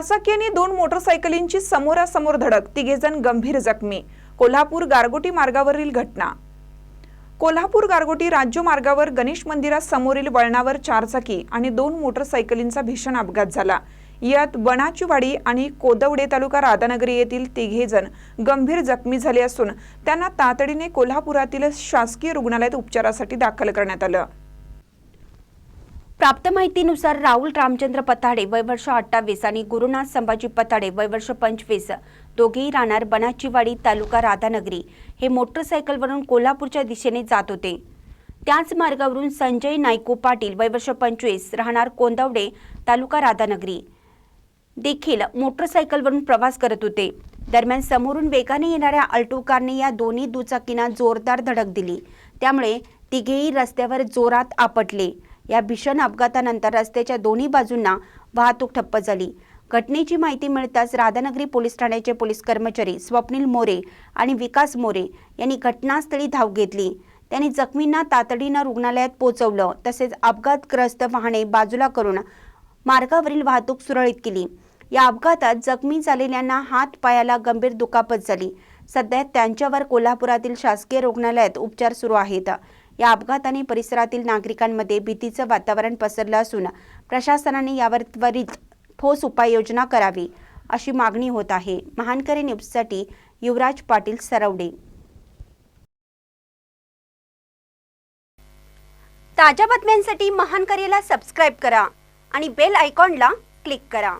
चारचाकी आणि दोन मोटरसायकलींची समोरासमोर धडक तिघेजण गंभीर जखमी. कोल्हापूर गारगोटी मार्गावरील घटना. कोल्हापूर गारगोटी राज्य मार्गावर गणेश मंदिरासमोरील वळणावर चारचाकी आणि दोन मोटरसायकलींचा भीषण अपघात झाला. यात बनाचीवाडी आणि कोदवडे तालुका राधानगरी येथील तिघे जण गंभीर जखमी झाले असून त्यांना तातडीने कोल्हापुरातील शासकीय रुग्णालयात उपचारासाठी दाखल करण्यात आलं. प्राप्त माहितीनुसार राहुल रामचंद्र पताडे वय वर्ष अठ्ठावीस आणि गुरुनाथ संभाजी पताडे वय वर्ष पंचवीस. दोघेही राहणार बनाचीवाडी तालुका राधानगरी. हे मोटरसायकलवरून कोल्हापूरच्या दिशेने जात होते. त्याच मार्गावरून संजय नायको पाटील वय वर्ष पंचवीस राहणार कोंदवडे तालुका राधानगरी. देखील मोटरसायकलवरून प्रवास करत होते. दरम्यान समोरून वेगाने येणाऱ्या अल्टो कारने या दोन्ही दुचाकींना जोरदार धडक दिली. त्यामुळे तिघेही रस्त्यावर जोरात आपटले. या भीषण अपघातानंतर रस्त्याच्या दोन्ही बाजूंना वाहतूक ठप्प झाली. घटनेची माहिती मिळताच राधानगरी पोलीस ठाण्याचे पोलीस कर्मचारी स्वप्नील मोरे आणि विकास मोरे यांनी घटनास्थळी धाव घेतली. त्यांनी जखमींना तातडीनं रुग्णालयात पोहोचवलं तसेच अपघातग्रस्त वाहने बाजूला करून मार्गावरील वाहतूक सुरळीत केली. या अपघातात जखमी झालेल्यांना हात पायाला गंभीर दुखापत झाली. सध्या त्यांच्यावर कोल्हापुरातील शासकीय रुग्णालयात उपचार सुरू आहेत. या अपघाताने परिसरातील नागरिकांमध्ये भीतीचं वातावरण पसरलं असून प्रशासनाने यावर त्वरित ठोस उपाययोजना करावी अशी मागणी होत आहे. महानकरी न्यूजसाठी युवराज पाटील सरवडे. ताज्या बातम्यांसाठी महानकरीला सबस्क्राईब करा आणि बेल आयकॉनला क्लिक करा.